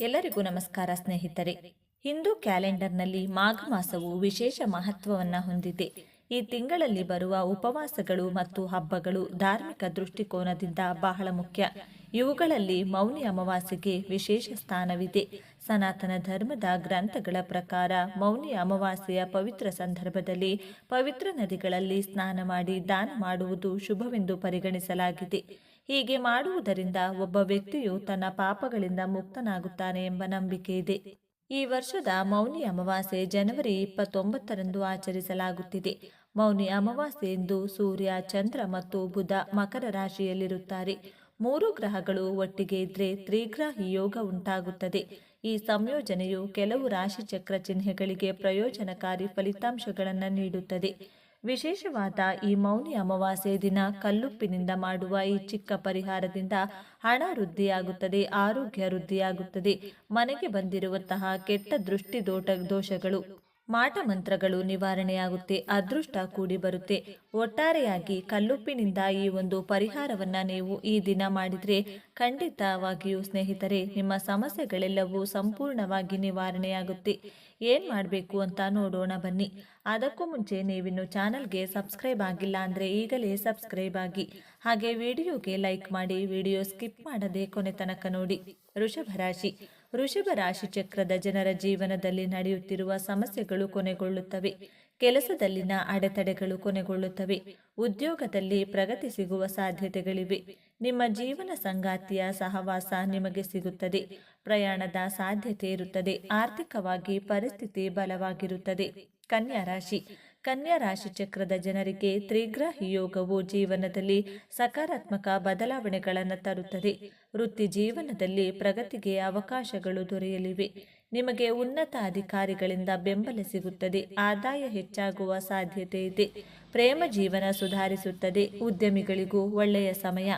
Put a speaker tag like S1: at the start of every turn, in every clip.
S1: ಎಲ್ಲರಿಗೂ ನಮಸ್ಕಾರ ಸ್ನೇಹಿತರೆ. ಹಿಂದೂ ಕ್ಯಾಲೆಂಡರ್ನಲ್ಲಿ ಮಾಘ ಮಾಸವು ವಿಶೇಷ ಮಹತ್ವವನ್ನು ಹೊಂದಿದೆ. ಈ ತಿಂಗಳಲ್ಲಿ ಬರುವ ಉಪವಾಸಗಳು ಮತ್ತು ಹಬ್ಬಗಳು ಧಾರ್ಮಿಕ ದೃಷ್ಟಿಕೋನದಿಂದ ಬಹಳ ಮುಖ್ಯ. ಇವುಗಳಲ್ಲಿ ಮೌನಿ ಅಮಾವಾಸ್ಯೆಗೆ ವಿಶೇಷ ಸ್ಥಾನವಿದೆ. ಸನಾತನ ಧರ್ಮದ ಗ್ರಂಥಗಳ ಪ್ರಕಾರ ಮೌನಿ ಅಮಾವಾಸ್ಯೆಯ ಪವಿತ್ರ ಸಂದರ್ಭದಲ್ಲಿ ಪವಿತ್ರ ನದಿಗಳಲ್ಲಿ ಸ್ನಾನ ಮಾಡಿ ದಾನ ಮಾಡುವುದು ಶುಭವೆಂದು ಪರಿಗಣಿಸಲಾಗಿದೆ. ಹೀಗೆ ಮಾಡುವುದರಿಂದ ಒಬ್ಬ ವ್ಯಕ್ತಿಯು ತನ್ನ ಪಾಪಗಳಿಂದ ಮುಕ್ತನಾಗುತ್ತಾನೆ ಎಂಬ ನಂಬಿಕೆ ಇದೆ. ಈ ವರ್ಷದ ಮೌನಿ ಅಮಾವಾಸ್ಯೆ ಜನವರಿ ಇಪ್ಪತ್ತೊಂಬತ್ತರಂದು ಆಚರಿಸಲಾಗುತ್ತಿದೆ. ಮೌನಿ ಅಮಾವಾಸ್ಯೆಯಂದು ಸೂರ್ಯ, ಚಂದ್ರ ಮತ್ತು ಬುಧ ಮಕರ ರಾಶಿಯಲ್ಲಿರುತ್ತಾರೆ. ಮೂರು ಗ್ರಹಗಳು ಒಟ್ಟಿಗೆ ಇದ್ರೆ ತ್ರಿಗ್ರಾಹಿ ಯೋಗ ಉಂಟಾಗುತ್ತದೆ. ಈ ಸಂಯೋಜನೆಯು ಕೆಲವು ರಾಶಿಚಕ್ರ ಚಿಹ್ನೆಗಳಿಗೆ ಪ್ರಯೋಜನಕಾರಿ ಫಲಿತಾಂಶಗಳನ್ನು ನೀಡುತ್ತದೆ. ವಿಶೇಷವಾದ ಈ ಮೌನಿ ಅಮಾವಾಸ್ಯೆ ದಿನ ಕಲ್ಲುಪ್ಪಿನಿಂದ ಮಾಡುವ ಈ ಚಿಕ್ಕ ಪರಿಹಾರದಿಂದ ಹಣ ವೃದ್ಧಿಯಾಗುತ್ತದೆ, ಆರೋಗ್ಯ ವೃದ್ಧಿಯಾಗುತ್ತದೆ, ಮನೆಗೆ ಬಂದಿರುವಂತಹ ಕೆಟ್ಟ ದೃಷ್ಟಿ ದೋಟ ದೋಷಗಳು, ಮಾಟ ಮಂತ್ರಗಳು ನಿವಾರಣೆಯಾಗುತ್ತೆ, ಅದೃಷ್ಟ ಕೂಡಿ ಬರುತ್ತೆ. ಒಟ್ಟಾರೆಯಾಗಿ ಕಲ್ಲುಪ್ಪಿನಿಂದ ಈ ಒಂದು ಪರಿಹಾರವನ್ನ ನೀವು ಈ ದಿನ ಮಾಡಿದ್ರೆ ಖಂಡಿತವಾಗಿಯೂ ಸ್ನೇಹಿತರೆ, ನಿಮ್ಮ ಸಮಸ್ಯೆಗಳೆಲ್ಲವೂ ಸಂಪೂರ್ಣವಾಗಿ ನಿವಾರಣೆಯಾಗುತ್ತೆ. ಏನು ಮಾಡಬೇಕು ಅಂತ ನೋಡೋಣ ಬನ್ನಿ. ಅದಕ್ಕೂ ಮುಂಚೆ ನೀವಿನ್ನು ಚಾನಲ್ಗೆ ಸಬ್ಸ್ಕ್ರೈಬ್ ಆಗಿಲ್ಲ ಅಂದರೆ ಈಗಲೇ ಸಬ್ಸ್ಕ್ರೈಬ್ ಆಗಿ. ಹಾಗೆ ವಿಡಿಯೋಗೆ ಲೈಕ್ ಮಾಡಿ ವಿಡಿಯೋ ಸ್ಕಿಪ್ ಮಾಡದೆ ಕೊನೆ ತನಕ ನೋಡಿ. ವೃಷಭ ರಾಶಿ. ವೃಷಭ ರಾಶಿ ಚಕ್ರದ ಜನರ ಜೀವನದಲ್ಲಿ ನಡೆಯುತ್ತಿರುವ ಸಮಸ್ಯೆಗಳು ಕೊನೆಗೊಳ್ಳುತ್ತವೆ. ಕೆಲಸದಲ್ಲಿನ ಅಡೆತಡೆಗಳು ಕೊನೆಗೊಳ್ಳುತ್ತವೆ. ಉದ್ಯೋಗದಲ್ಲಿ ಪ್ರಗತಿ ಸಿಗುವ ಸಾಧ್ಯತೆಗಳಿವೆ. ನಿಮ್ಮ ಜೀವನ ಸಂಗಾತಿಯ ಸಹವಾಸ ನಿಮಗೆ ಸಿಗುತ್ತದೆ. ಪ್ರಯಾಣದ ಸಾಧ್ಯತೆ ಇರುತ್ತದೆ. ಆರ್ಥಿಕವಾಗಿ ಪರಿಸ್ಥಿತಿ ಬಲವಾಗಿರುತ್ತದೆ. ಕನ್ಯಾ ರಾಶಿ. ಕನ್ಯಾ ರಾಶಿ ಚಕ್ರದ ಜನರಿಗೆ ತ್ರಿಗ್ರಹಿ ಯೋಗವು ಜೀವನದಲ್ಲಿ ಸಕಾರಾತ್ಮಕ ಬದಲಾವಣೆಗಳನ್ನು ತರುತ್ತದೆ. ವೃತ್ತಿ ಜೀವನದಲ್ಲಿ ಪ್ರಗತಿಗೆ ಅವಕಾಶಗಳು ದೊರೆಯಲಿವೆ. ನಿಮಗೆ ಉನ್ನತ ಅಧಿಕಾರಿಗಳಿಂದ ಬೆಂಬಲ ಸಿಗುತ್ತದೆ. ಆದಾಯ ಹೆಚ್ಚಾಗುವ ಸಾಧ್ಯತೆ ಇದೆ. ಪ್ರೇಮ ಜೀವನ ಸುಧಾರಿಸುತ್ತದೆ. ಉದ್ಯಮಿಗಳಿಗೂ ಒಳ್ಳೆಯ ಸಮಯ.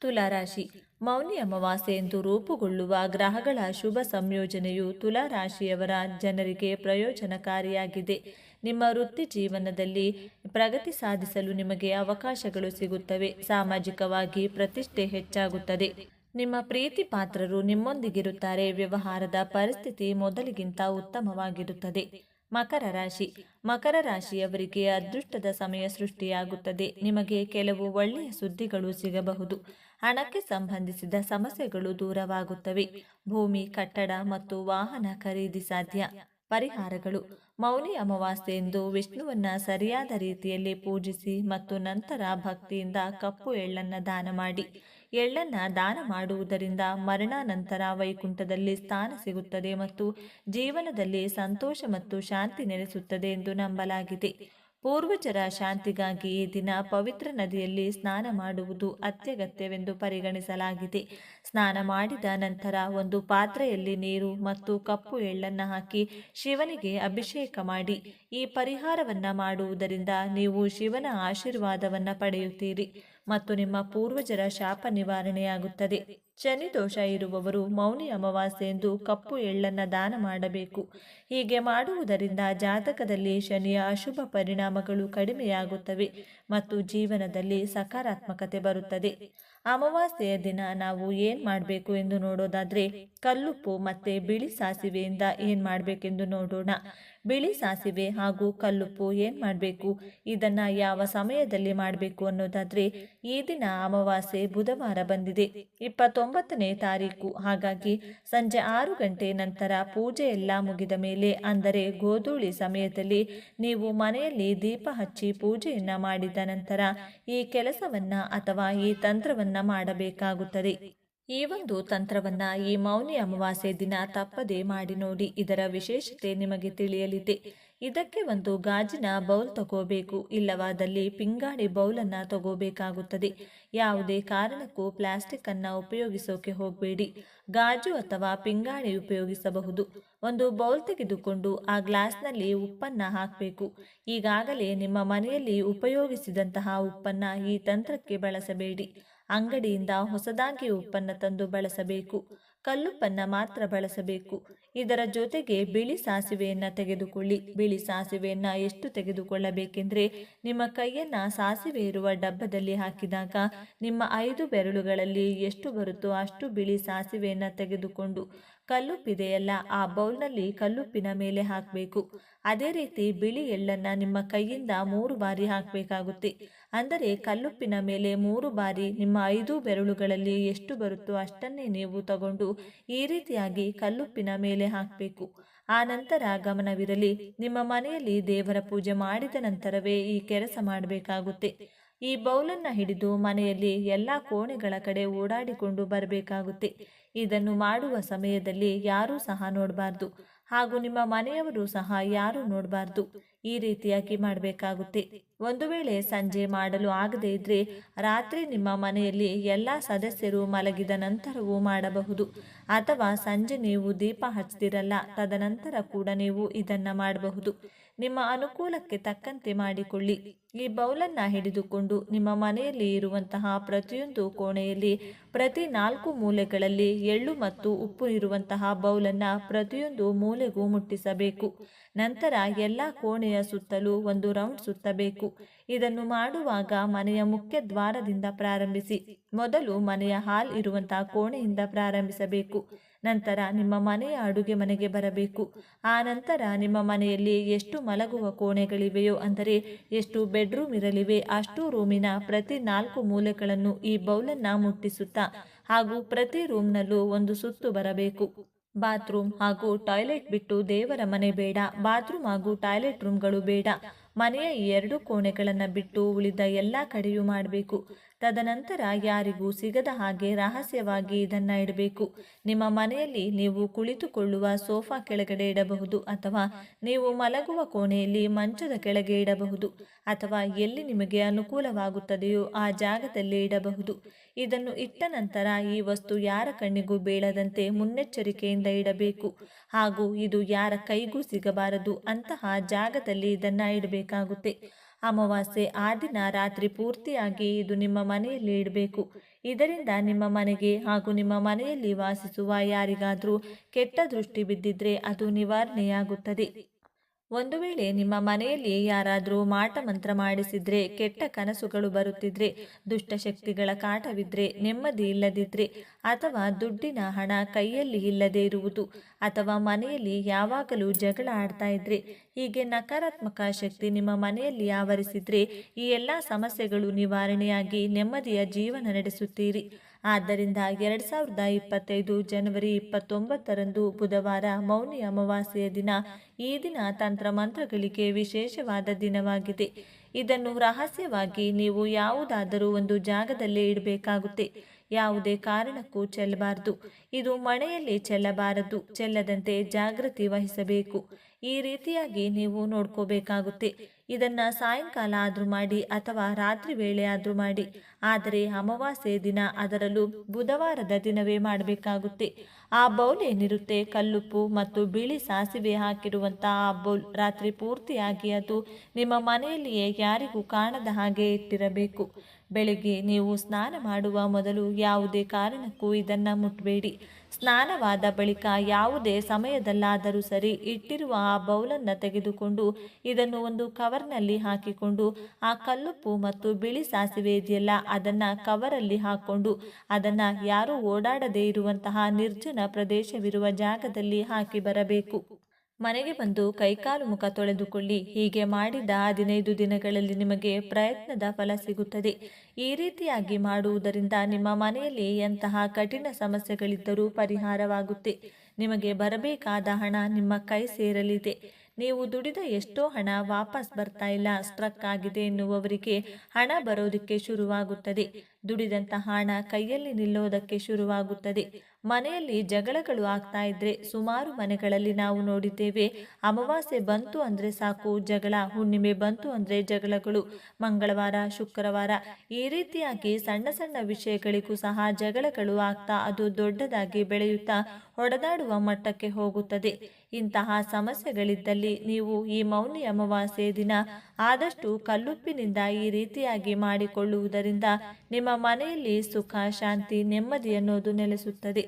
S1: ತುಲಾರಾಶಿ ಮೌನಿ ಅಮಾವಾಸ್ಯೆ ಎಂದು ರೂಪುಗೊಳ್ಳುವ ಗ್ರಹಗಳ ಶುಭ ಸಂಯೋಜನೆಯು ತುಲಾರಾಶಿಯವರ ಜನರಿಗೆ ಪ್ರಯೋಜನಕಾರಿಯಾಗಿದೆ. ನಿಮ್ಮ ವೃತ್ತಿ ಜೀವನದಲ್ಲಿ ಪ್ರಗತಿ ಸಾಧಿಸಲು ನಿಮಗೆ ಅವಕಾಶಗಳು ಸಿಗುತ್ತವೆ. ಸಾಮಾಜಿಕವಾಗಿ ಪ್ರತಿಷ್ಠೆ ಹೆಚ್ಚಾಗುತ್ತದೆ. ನಿಮ್ಮ ಪ್ರೀತಿ ಪಾತ್ರರು ನಿಮ್ಮೊಂದಿಗಿರುತ್ತಾರೆ. ವ್ಯವಹಾರದ ಪರಿಸ್ಥಿತಿ ಮೊದಲಿಗಿಂತ ಉತ್ತಮವಾಗಿರುತ್ತದೆ. ಮಕರ ರಾಶಿ. ಮಕರ ರಾಶಿಯವರಿಗೆ ಅದೃಷ್ಟದ ಸಮಯ ಸೃಷ್ಟಿಯಾಗುತ್ತದೆ. ನಿಮಗೆ ಕೆಲವು ಒಳ್ಳೆಯ ಸುದ್ದಿಗಳು ಸಿಗಬಹುದು. ಹಣಕ್ಕೆ ಸಂಬಂಧಿಸಿದ ಸಮಸ್ಯೆಗಳು ದೂರವಾಗುತ್ತವೆ. ಭೂಮಿ, ಕಟ್ಟಡ ಮತ್ತು ವಾಹನ ಖರೀದಿ ಸಾಧ್ಯ. ಪರಿಹಾರಗಳು. ಮೌನಿ ಅಮಾವಾಸ್ಯೆ ಎಂದು ವಿಷ್ಣುವನ್ನ ಸರಿಯಾದ ರೀತಿಯಲ್ಲಿ ಪೂಜಿಸಿ ಮತ್ತು ನಂತರ ಭಕ್ತಿಯಿಂದ ಕಪ್ಪು ಎಳ್ಳನ್ನ ದಾನ ಮಾಡಿ. ಎಳ್ಳನ್ನ ದಾನ ಮಾಡುವುದರಿಂದ ಮರಣಾನಂತರ ವೈಕುಂಠದಲ್ಲಿ ಸ್ಥಾನ ಸಿಗುತ್ತದೆ ಮತ್ತು ಜೀವನದಲ್ಲಿ ಸಂತೋಷ ಮತ್ತು ಶಾಂತಿ ನೆಲೆಸುತ್ತದೆ ಎಂದು ನಂಬಲಾಗಿದೆ. ಪೂರ್ವಜರ ಶಾಂತಿಗಾಗಿ ಈ ದಿನ ಪವಿತ್ರ ನದಿಯಲ್ಲಿ ಸ್ನಾನ ಮಾಡುವುದು ಅತ್ಯಗತ್ಯವೆಂದು ಪರಿಗಣಿಸಲಾಗಿದೆ. ಸ್ನಾನ ಮಾಡಿದ ನಂತರ ಒಂದು ಪಾತ್ರೆಯಲ್ಲಿ ನೀರು ಮತ್ತು ಕಪ್ಪು ಎಳ್ಳನ್ನು ಹಾಕಿ ಶಿವನಿಗೆ ಅಭಿಷೇಕ ಮಾಡಿ. ಈ ಪರಿಹಾರವನ್ನು ಮಾಡುವುದರಿಂದ ನೀವು ಶಿವನ ಆಶೀರ್ವಾದವನ್ನು ಪಡೆಯುತ್ತೀರಿ ಮತ್ತು ನಿಮ್ಮ ಪೂರ್ವಜರ ಶಾಪ ನಿವಾರಣೆಯಾಗುತ್ತದೆ. ಶನಿ ದೋಷ ಇರುವವರು ಮೌನಿ ಅಮಾವಾಸ್ಯೆ ಎಂದು ಕಪ್ಪು ಎಳ್ಳನ್ನು ದಾನ ಮಾಡಬೇಕು. ಹೀಗೆ ಮಾಡುವುದರಿಂದ ಜಾತಕದಲ್ಲಿ ಶನಿಯ ಅಶುಭ ಪರಿಣಾಮಗಳು ಕಡಿಮೆಯಾಗುತ್ತವೆ ಮತ್ತು ಜೀವನದಲ್ಲಿ ಸಕಾರಾತ್ಮಕತೆ ಬರುತ್ತದೆ. ಅಮಾವಾಸ್ಯೆಯ ದಿನ ನಾವು ಏನು ಮಾಡಬೇಕು ಎಂದು ನೋಡೋದಾದ್ರೆ ಕಲ್ಲುಪ್ಪು ಮತ್ತೆ ಬಿಳಿ ಸಾಸಿವೆಯಿಂದ ಏನು ಮಾಡಬೇಕೆಂದು ನೋಡೋಣ. ಬಿಳಿ ಸಾಸಿವೆ ಹಾಗೂ ಕಲ್ಲುಪ್ಪು ಏನು ಮಾಡಬೇಕು, ಇದನ್ನು ಯಾವ ಸಮಯದಲ್ಲಿ ಮಾಡಬೇಕು ಅನ್ನೋದಾದ್ರೆ ಈ ದಿನ ಅಮಾವಾಸ್ಯೆ ಬುಧವಾರ ಬಂದಿದೆ. ಇಪ್ಪತ್ತೊಂಬತ್ತನೇ ತಾರೀಕು. ಹಾಗಾಗಿ ಸಂಜೆ ಆರು ಗಂಟೆ ನಂತರ ಪೂಜೆ ಎಲ್ಲ ಮುಗಿದ ಮೇಲೆ ಅಂದರೆ ಗೋಧೂಳಿ ಸಮಯದಲ್ಲಿ ನೀವು ಮನೆಯಲ್ಲಿ ದೀಪ ಹಚ್ಚಿ ಪೂಜೆಯನ್ನ ಮಾಡಿದ ನಂತರ ಈ ಕೆಲಸವನ್ನ ಅಥವಾ ಈ ತಂತ್ರವನ್ನ ಮಾಡಬೇಕಾಗುತ್ತದೆ. ಈ ಒಂದು ತಂತ್ರವನ್ನ ಈ ಮೌನಿ ಅಮಾವಾಸ್ಯೆ ದಿನ ತಪ್ಪದೆ ಮಾಡಿ ನೋಡಿ, ಇದರ ವಿಶೇಷತೆ ನಿಮಗೆ ತಿಳಿಯಲಿದೆ. ಇದಕ್ಕೆ ಒಂದು ಗಾಜಿನ ಬೌಲ್ ತಗೋಬೇಕು. ಇಲ್ಲವಾದಲ್ಲಿ ಪಿಂಗಾಣಿ ಬೌಲನ್ನು ತಗೋಬೇಕಾಗುತ್ತದೆ. ಯಾವುದೇ ಕಾರಣಕ್ಕೂ ಪ್ಲಾಸ್ಟಿಕ್ ಅನ್ನ ಉಪಯೋಗಿಸೋಕೆ ಹೋಗಬೇಡಿ. ಗಾಜು ಅಥವಾ ಪಿಂಗಾಣಿ ಉಪಯೋಗಿಸಬಹುದು. ಒಂದು ಬೌಲ್ ತೆಗೆದುಕೊಂಡು ಆ ಗ್ಲಾಸ್ನಲ್ಲಿ ಉಪ್ಪನ್ನ ಹಾಕಬೇಕು. ಈಗಾಗಲೇ ನಿಮ್ಮ ಮನೆಯಲ್ಲಿ ಉಪಯೋಗಿಸಿದಂತಹ ಉಪ್ಪನ್ನ ಈ ತಂತ್ರಕ್ಕೆ ಬಳಸಬೇಡಿ. ಅಂಗಡಿಯಿಂದ ಹೊಸದಾಗಿ ಉಪ್ಪನ್ನು ತಂದು ಬಳಸಬೇಕು. ಕಲ್ಲುಪ್ಪನ್ನ ಮಾತ್ರ ಬಳಸಬೇಕು. ಇದರ ಜೊತೆಗೆ ಬಿಳಿ ಸಾಸಿವೆಯನ್ನು ತೆಗೆದುಕೊಳ್ಳಿ. ಬಿಳಿ ಸಾಸಿವೆಯನ್ನು ಎಷ್ಟು ತೆಗೆದುಕೊಳ್ಳಬೇಕೆಂದರೆ ನಿಮ್ಮ ಕೈಯನ್ನ ಸಾಸಿವೆ ಇರುವ ಡಬ್ಬದಲ್ಲಿ ಹಾಕಿದಾಗ ನಿಮ್ಮ ಐದು ಬೆರಳುಗಳಲ್ಲಿ ಎಷ್ಟು ಬರುತ್ತೋ ಅಷ್ಟು ಬಿಳಿ ಸಾಸಿವೆಯನ್ನು ತೆಗೆದುಕೊಂಡು ಕಲ್ಲುಪ್ಪಿದೆಯಲ್ಲ ಆ ಬೌಲ್ನಲ್ಲಿ ಕಲ್ಲುಪ್ಪಿನ ಮೇಲೆ ಹಾಕಬೇಕು. ಅದೇ ರೀತಿ ಬಿಳಿ ಎಳ್ಳನ್ನ ನಿಮ್ಮ ಕೈಯಿಂದ ಮೂರು ಬಾರಿ ಹಾಕಬೇಕಾಗುತ್ತೆ. ಅಂದರೆ ಕಲ್ಲುಪ್ಪಿನ ಮೇಲೆ ಮೂರು ಬಾರಿ ನಿಮ್ಮ ಐದು ಬೆರಳುಗಳಲ್ಲಿ ಎಷ್ಟು ಬರುತ್ತೋ ಅಷ್ಟನ್ನೇ ನೀವು ತಗೊಂಡು ಈ ರೀತಿಯಾಗಿ ಕಲ್ಲುಪ್ಪಿನ ಮೇಲೆ ಹಾಕಬೇಕು. ಆ ನಂತರ ಗಮನವಿರಲಿ, ನಿಮ್ಮ ಮನೆಯಲ್ಲಿ ದೇವರ ಪೂಜೆ ಮಾಡಿದ ನಂತರವೇ ಈ ಕೆಲಸ ಮಾಡಬೇಕಾಗುತ್ತೆ. ಈ ಬೌಲನ್ನು ಹಿಡಿದು ಮನೆಯಲ್ಲಿ ಎಲ್ಲ ಕೋಣೆಗಳ ಕಡೆ ಓಡಾಡಿಕೊಂಡು ಬರಬೇಕಾಗುತ್ತೆ. ಇದನ್ನು ಮಾಡುವ ಸಮಯದಲ್ಲಿ ಯಾರೂ ಸಹ ನೋಡಬಾರ್ದು. ಹಾಗೂ ನಿಮ್ಮ ಮನೆಯವರು ಸಹ ಯಾರೂ ನೋಡಬಾರ್ದು. ಈ ರೀತಿಯಾಗಿ ಮಾಡಬೇಕಾಗುತ್ತೆ. ಒಂದು ವೇಳೆ ಸಂಜೆ ಮಾಡಲು ಆಗದೇ ಇದ್ರೆ ರಾತ್ರಿ ನಿಮ್ಮ ಮನೆಯಲ್ಲಿ ಎಲ್ಲ ಸದಸ್ಯರು ಮಲಗಿದ ನಂತರವೂ ಮಾಡಬಹುದು. ಅಥವಾ ಸಂಜೆ ನೀವು ದೀಪ ಹಚ್ತಿರಲ್ಲ, ತದನಂತರ ಕೂಡ ನೀವು ಇದನ್ನ ಮಾಡಬಹುದು. ನಿಮ್ಮ ಅನುಕೂಲಕ್ಕೆ ತಕ್ಕಂತೆ ಮಾಡಿಕೊಳ್ಳಿ. ಈ ಬೌಲನ್ನ ಹಿಡಿದುಕೊಂಡು ನಿಮ್ಮ ಮನೆಯಲ್ಲಿ ಇರುವಂತಹ ಪ್ರತಿಯೊಂದು ಕೋಣೆಯಲ್ಲಿ, ಪ್ರತಿ ನಾಲ್ಕು ಮೂಲೆಗಳಲ್ಲಿ ಎಳ್ಳು ಮತ್ತು ಉಪ್ಪು ಇರುವಂತಹ ಬೌಲನ್ನ ಪ್ರತಿಯೊಂದು ಮೂಲೆಗೂ ಮುಟ್ಟಿಸಬೇಕು. ನಂತರ ಎಲ್ಲ ಕೋಣೆಯ ಸುತ್ತಲೂ ಒಂದು ರೌಂಡ್ ಸುತ್ತಬೇಕು. ಇದನ್ನು ಮಾಡುವಾಗ ಮನೆಯ ಮುಖ್ಯ ದ್ವಾರದಿಂದ ಪ್ರಾರಂಭಿಸಿ, ಮೊದಲು ಮನೆಯ ಹಾಲ್ ಇರುವಂತಹ ಕೋಣೆಯಿಂದ ಪ್ರಾರಂಭಿಸಬೇಕು. ನಂತರ ನಿಮ್ಮ ಮನೆಯ ಅಡುಗೆ ಮನೆಗೆ ಬರಬೇಕು. ಆ ನಂತರ ನಿಮ್ಮ ಮನೆಯಲ್ಲಿ ಎಷ್ಟು ಮಲಗುವ ಕೋಣೆಗಳಿವೆಯೋ ಅಂದರೆ ಎಷ್ಟು ಬೆಡ್ರೂಮ್ ಇರಲಿವೆ ಅಷ್ಟು ರೂಮಿನ ಪ್ರತಿ ನಾಲ್ಕು ಮೂಲೆಗಳನ್ನು ಈ ಬೌಲನ್ನ ಮುಟ್ಟಿಸುತ್ತಾ ಹಾಗೂ ಪ್ರತಿ ರೂಮ್ನಲ್ಲೂ ಒಂದು ಸುತ್ತು ಬರಬೇಕು. ಬಾತ್ರೂಮ್ ಹಾಗೂ ಟಾಯ್ಲೆಟ್ ಬಿಟ್ಟು ದೇವರ ಮನೆ ಬೇಡ, ಬಾತ್ರೂಮ್ ಹಾಗೂ ಟಾಯ್ಲೆಟ್ ರೂಮ್ಗಳು ಬೇಡ. ಮನೆಯ ಎರಡು ಕೋಣೆಗಳನ್ನು ಬಿಟ್ಟು ಉಳಿದ ಎಲ್ಲ ಕಡೆಯೂ ಮಾಡಬೇಕು. ತದನಂತರ ಯಾರಿಗೂ ಸಿಗದ ಹಾಗೆ ರಹಸ್ಯವಾಗಿ ಇದನ್ನು ಇಡಬೇಕು. ನಿಮ್ಮ ಮನೆಯಲ್ಲಿ ನೀವು ಕುಳಿತುಕೊಳ್ಳುವ ಸೋಫಾ ಕೆಳಗಡೆ ಇಡಬಹುದು ಅಥವಾ ನೀವು ಮಲಗುವ ಕೋಣೆಯಲ್ಲಿ ಮಂಚದ ಕೆಳಗೆ ಇಡಬಹುದು ಅಥವಾ ಎಲ್ಲಿ ನಿಮಗೆ ಅನುಕೂಲವಾಗುತ್ತದೆಯೋ ಆ ಜಾಗದಲ್ಲಿ ಇಡಬಹುದು. ಇದನ್ನು ಇಟ್ಟ ನಂತರ ಈ ವಸ್ತು ಯಾರ ಕಣ್ಣಿಗೂ ಬೀಳದಂತೆ ಮುನ್ನೆಚ್ಚರಿಕೆಯಿಂದ ಇಡಬೇಕು. ಹಾಗೂ ಇದು ಯಾರ ಕೈಗೂ ಸಿಗಬಾರದು ಅಂತಹ ಜಾಗದಲ್ಲಿ ಇದನ್ನು ಇಡಬೇಕಾಗುತ್ತೆ. ಅಮಾವಾಸ್ಯೆ ಆ ದಿನ ರಾತ್ರಿ ಪೂರ್ತಿಯಾಗಿ ಇದು ನಿಮ್ಮ ಮನೆಯಲ್ಲಿ ಇಡಬೇಕು. ಇದರಿಂದ ನಿಮ್ಮ ಮನೆಗೆ ಹಾಗೂ ನಿಮ್ಮ ಮನೆಯಲ್ಲಿ ವಾಸಿಸುವ ಯಾರಿಗಾದರೂ ಕೆಟ್ಟ ದೃಷ್ಟಿ ಬಿದ್ದಿದ್ರೆ ಅದು ನಿವಾರಣೆಯಾಗುತ್ತದೆ. ಒಂದು ವೇಳೆ ನಿಮ್ಮ ಮನೆಯಲ್ಲಿ ಯಾರಾದರೂ ಮಾಟ ಮಂತ್ರ ಮಾಡಿಸಿದ್ರೆ, ಕೆಟ್ಟ ಕನಸುಗಳು ಬರುತ್ತಿದ್ರೆ ದುಷ್ಟಶಕ್ತಿಗಳ ಕಾಟವಿದ್ರೆ, ನೆಮ್ಮದಿ ಇಲ್ಲದಿದ್ರೆ, ಅಥವಾ ದುಡ್ಡಿನ ಹಣ ಕೈಯಲ್ಲಿ ಇಲ್ಲದೆ ಇರುವುದು, ಅಥವಾ ಮನೆಯಲ್ಲಿ ಯಾವಾಗಲೂ ಜಗಳ ಆಡ್ತಾ ಇದ್ರೆ, ಹೀಗೆ ನಕಾರಾತ್ಮಕ ಶಕ್ತಿ ನಿಮ್ಮ ಮನೆಯಲ್ಲಿ ಆವರಿಸಿದ್ರೆ, ಈ ಎಲ್ಲ ಸಮಸ್ಯೆಗಳು ನಿವಾರಣೆಯಾಗಿ ನೆಮ್ಮದಿಯ ಜೀವನ ನಡೆಸುತ್ತೀರಿ. ಆದ್ದರಿಂದ ಎರಡು ಸಾವಿರದ ಇಪ್ಪತ್ತೈದು ಜನವರಿ ಇಪ್ಪತ್ತೊಂಬತ್ತರಂದು ಬುಧವಾರ ಮೌನಿ ಅಮಾವಾಸ್ಯೆಯ ದಿನ, ಈ ದಿನ ತಂತ್ರ ಮಂತ್ರಗಳಿಗೆ ವಿಶೇಷವಾದ ದಿನವಾಗಿದೆ. ಇದನ್ನು ರಹಸ್ಯವಾಗಿ ನೀವು ಯಾವುದಾದರೂ ಒಂದು ಜಾಗದಲ್ಲೇ ಇಡಬೇಕಾಗುತ್ತೆ. ಯಾವುದೇ ಕಾರಣಕ್ಕೂ ಚೆಲ್ಲಬಾರದು. ಇದು ಮನೆಯಲ್ಲಿ ಚೆಲ್ಲಬಾರದು. ಚೆಲ್ಲದಂತೆ ಜಾಗೃತಿ ವಹಿಸಬೇಕು. ಈ ರೀತಿಯಾಗಿ ನೀವು ನೋಡ್ಕೋಬೇಕಾಗುತ್ತೆ. ಇದನ್ನು ಸಾಯಂಕಾಲ ಆದರೂ ಮಾಡಿ ಅಥವಾ ರಾತ್ರಿ ವೇಳೆ ಆದರೂ ಮಾಡಿ. ಆದರೆ ಅಮಾವಾಸ್ಯೆ ದಿನ ಅದರಲ್ಲೂ ಬುಧವಾರದ ದಿನವೇ ಮಾಡಬೇಕಾಗುತ್ತೆ. ಆ ಬೌಲ್ ಏನಿರುತ್ತೆ? ಕಲ್ಲುಪ್ಪು ಮತ್ತು ಬಿಳಿ ಸಾಸಿವೆ ಹಾಕಿರುವಂತಹ ಆ ಬೌಲ್ ರಾತ್ರಿ ಪೂರ್ತಿಯಾಗಿ ಅದು ನಿಮ್ಮ ಮನೆಯಲ್ಲಿಯೇ ಯಾರಿಗೂ ಕಾಣದ ಹಾಗೆ ಇಟ್ಟಿರಬೇಕು. ಬೆಳಿಗ್ಗೆ ನೀವು ಸ್ನಾನ ಮಾಡುವ ಮೊದಲು ಯಾವುದೇ ಕಾರಣಕ್ಕೂ ಇದನ್ನು ಮುಟ್ಟಬೇಡಿ ಸ್ನಾನವಾದ ಬಳಿಕ ಯಾವುದೇ ಸಮಯದಲ್ಲಾದರೂ ಸರಿ ಇಟ್ಟಿರುವ ಆ ಬೌಲನ್ನು ತೆಗೆದುಕೊಂಡು ಇದನ್ನು ಒಂದು ಕವರ್ನಲ್ಲಿ ಹಾಕಿಕೊಂಡು, ಆ ಕಲ್ಲುಪ್ಪು ಮತ್ತು ಬಿಳಿ ಸಾಸಿವೆ ಇದೆಯಲ್ಲ ಅದನ್ನು ಕವರಲ್ಲಿ ಹಾಕ್ಕೊಂಡು ಅದನ್ನು ಯಾರೂ ಓಡಾಡದೇ ಇರುವಂತಹ ನಿರ್ಜನ ಪ್ರದೇಶವಿರುವ ಜಾಗದಲ್ಲಿ ಹಾಕಿ ಬರಬೇಕು. ಮನೆಗೆ ಬಂದು ಕೈಕಾಲು ಮುಖ ತೊಳೆದುಕೊಳ್ಳಿ. ಹೀಗೆ ಮಾಡಿದ ಹದಿನೈದು ದಿನಗಳಲ್ಲಿ ನಿಮಗೆ ಪ್ರಯತ್ನದ ಫಲ ಸಿಗುತ್ತದೆ. ಈ ರೀತಿಯಾಗಿ ಮಾಡುವುದರಿಂದ ನಿಮ್ಮ ಮನೆಯಲ್ಲಿ ಎಂತಹ ಕಠಿಣ ಸಮಸ್ಯೆಗಳಿದ್ದರೂ ಪರಿಹಾರವಾಗುತ್ತೆ. ನಿಮಗೆ ಬರಬೇಕಾದ ಹಣ ನಿಮ್ಮ ಕೈ ಸೇರಲಿದೆ. ನೀವು ದುಡಿದ ಎಷ್ಟೋ ಹಣ ವಾಪಸ್ ಬರ್ತಾ ಇಲ್ಲ. ಸ್ಟ್ರಕ್ ಆಗಿದೆ ಎನ್ನುವವರಿಗೆ ಹಣ ಬರೋದಕ್ಕೆ ಶುರುವಾಗುತ್ತದೆ. ದುಡಿದಂತ ಹಣ ಕೈಯಲ್ಲಿ ನಿಲ್ಲೋದಕ್ಕೆ ಶುರುವಾಗುತ್ತದೆ. ಮನೆಯಲ್ಲಿ ಜಗಳಗಳು ಆಗ್ತಾ ಇದ್ರೆ ಸುಮಾರು ಮನೆಗಳಲ್ಲಿ ನಾವು ನೋಡಿದ್ದೇವೆ. ಅಮಾವಾಸ್ಯೆ ಬಂತು ಅಂದ್ರೆ ಸಾಕು, ಜಗಳ, ಹುಣ್ಣಿಮೆ ಬಂತು ಅಂದ್ರೆ ಜಗಳಗಳು. ಮಂಗಳವಾರ, ಶುಕ್ರವಾರ ಈ ರೀತಿಯಾಗಿ ಸಣ್ಣ ಸಣ್ಣ ವಿಷಯಗಳಿಗೂ ಸಹ ಜಗಳಗಳು ಆಗ್ತಾ ಅದು ದೊಡ್ಡದಾಗಿ ಬೆಳೆಯುತ್ತಾ ಹೊಡೆದಾಡುವ ಮಟ್ಟಕ್ಕೆ ಹೋಗುತ್ತದೆ. ಇಂತಹ ಸಮಸ್ಯೆಗಳಿದ್ದಲ್ಲಿ ನೀವು ಈ ಮೌನಿ ಅಮಾವಾಸ್ಯೆ ದಿನ ಆದಷ್ಟು ಕಲ್ಲುಪ್ಪಿನಿಂದ ಈ ರೀತಿಯಾಗಿ ಮಾಡಿಕೊಳ್ಳುವುದರಿಂದ ನಿಮ್ಮ ಮನೆಯಲ್ಲಿ ಸುಖ, ಶಾಂತಿ, ನೆಮ್ಮದಿ ಅನ್ನೋದು ನೆಲೆಸುತ್ತದೆ.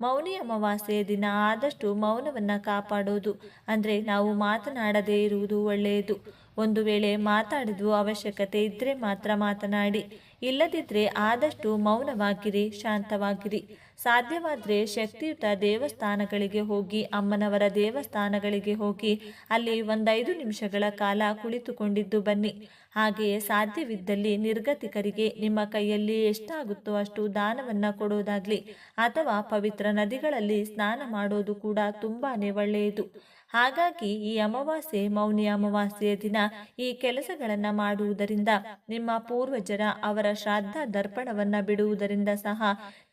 S1: ಮೌನಿ ಅಮಾವಾಸ್ಯೆ ದಿನ ಆದಷ್ಟು ಮೌನವನ್ನು ಕಾಪಾಡೋದು ಅಂದರೆ ನಾವು ಮಾತನಾಡದೇ ಇರುವುದು ಒಳ್ಳೆಯದು. ಒಂದು ವೇಳೆ ಮಾತಾಡಿದ್ವು ಅವಶ್ಯಕತೆ ಇದ್ದರೆ ಮಾತ್ರ ಮಾತನಾಡಿ. ಇಲ್ಲದಿದ್ದರೆ ಆದಷ್ಟು ಮೌನವಾಗಿರಿ, ಶಾಂತವಾಗಿರಿ. ಸಾಧ್ಯವಾದರೆ ಶಕ್ತಿಯುತ ದೇವಸ್ಥಾನಗಳಿಗೆ ಹೋಗಿ, ಅಮ್ಮನವರ ದೇವಸ್ಥಾನಗಳಿಗೆ ಹೋಗಿ, ಅಲ್ಲಿ ಒಂದೈದು ನಿಮಿಷಗಳ ಕಾಲ ಕುಳಿತುಕೊಂಡಿದ್ದು ಬನ್ನಿ. ಹಾಗೆಯೇ ಸಾಧ್ಯವಿದ್ದಲ್ಲಿ ನಿರ್ಗತಿಕರಿಗೆ ನಿಮ್ಮ ಕೈಯಲ್ಲಿ ಎಷ್ಟಾಗುತ್ತೋ ಅಷ್ಟು ದಾನವನ್ನು ಕೊಡೋದಾಗಲಿ, ಅಥವಾ ಪವಿತ್ರ ನದಿಗಳಲ್ಲಿ ಸ್ನಾನ ಮಾಡೋದು ಕೂಡ ತುಂಬಾ ಒಳ್ಳೆಯದು. ಹಾಗಾಗಿ ಈ ಅಮಾವಾಸ್ಯೆ ಮೌನಿ ಅಮಾವಾಸ್ಯೆಯ ದಿನ ಈ ಕೆಲಸಗಳನ್ನು ಮಾಡುವುದರಿಂದ ನಿಮ್ಮ ಪೂರ್ವಜರ ಅವರ ಶ್ರಾದ್ದ ದರ್ಪಣವನ್ನು ಬಿಡುವುದರಿಂದ ಸಹ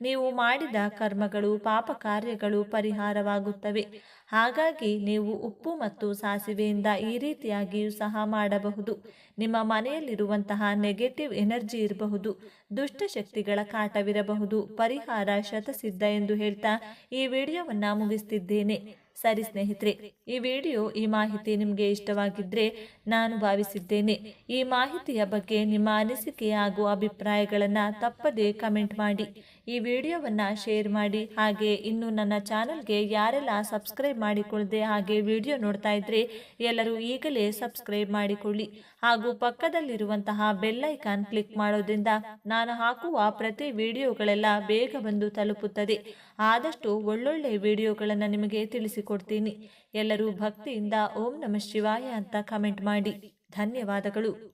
S1: ನೀವು ಮಾಡಿದ ಕರ್ಮಗಳು, ಪಾಪ ಕಾರ್ಯಗಳು ಪರಿಹಾರವಾಗುತ್ತವೆ. ಹಾಗಾಗಿ ನೀವು ಉಪ್ಪು ಮತ್ತು ಸಾಸಿವೆಯಿಂದ ಈ ರೀತಿಯಾಗಿಯೂ ಸಹ ಮಾಡಬಹುದು. ನಿಮ್ಮ ಮನೆಯಲ್ಲಿರುವಂತಹ ನೆಗೆಟಿವ್ ಎನರ್ಜಿ ಇರಬಹುದು. ದುಷ್ಟಶಕ್ತಿಗಳ ಕಾಟವಿರಬಹುದು. ಪರಿಹಾರ ಶತಸಿದ್ಧ ಎಂದು ಹೇಳ್ತಾ ಈ ವಿಡಿಯೋವನ್ನು ಮುಗಿಸ್ತಿದ್ದೇನೆ. ಸರಿ ಸ್ನೇಹಿತರೆ, ಈ ವಿಡಿಯೋ, ಈ ಮಾಹಿತಿ ನಿಮಗೆ ಇಷ್ಟವಾಗಿದ್ದರೆ ನಾನು ಭಾವಿಸಿದ್ದೇನೆ. ಈ ಮಾಹಿತಿಯ ಬಗ್ಗೆ ನಿಮ್ಮ ಅನಿಸಿಕೆ ಹಾಗೂ ಅಭಿಪ್ರಾಯಗಳನ್ನು ತಪ್ಪದೇ ಕಮೆಂಟ್ ಮಾಡಿ. ಈ ವಿಡಿಯೋವನ್ನು ಶೇರ್ ಮಾಡಿ. ಹಾಗೆ ಇನ್ನು ನನ್ನ ಚಾನಲ್ಗೆ ಯಾರೆಲ್ಲ ಸಬ್ಸ್ಕ್ರೈಬ್ ಮಾಡಿಕೊಳ್ಳದೆ ಹಾಗೆ ವಿಡಿಯೋ ನೋಡ್ತಾ ಇದ್ರೆ ಎಲ್ಲರೂ ಈಗಲೇ ಸಬ್ಸ್ಕ್ರೈಬ್ ಮಾಡಿಕೊಳ್ಳಿ. ಹಾಗೂ ಪಕ್ಕದಲ್ಲಿರುವಂತಹ ಬೆಲ್ಲೈಕಾನ್ ಕ್ಲಿಕ್ ಮಾಡೋದ್ರಿಂದ ನಾನು ಹಾಕುವ ಪ್ರತಿ ವಿಡಿಯೋಗಳೆಲ್ಲ ಬೇಗ ಬಂದು ತಲುಪುತ್ತದೆ. ಆದಷ್ಟು ಒಳ್ಳೊಳ್ಳೆ ವಿಡಿಯೋಗಳನ್ನು ನಿಮಗೆ ತಿಳಿಸಿಕೊಡ್ತೀನಿ. ಎಲ್ಲರೂ ಭಕ್ತಿಯಿಂದ ಓಂ ನಮ ಶಿವಾಯ ಅಂತ ಕಮೆಂಟ್ ಮಾಡಿ. ಧನ್ಯವಾದಗಳು.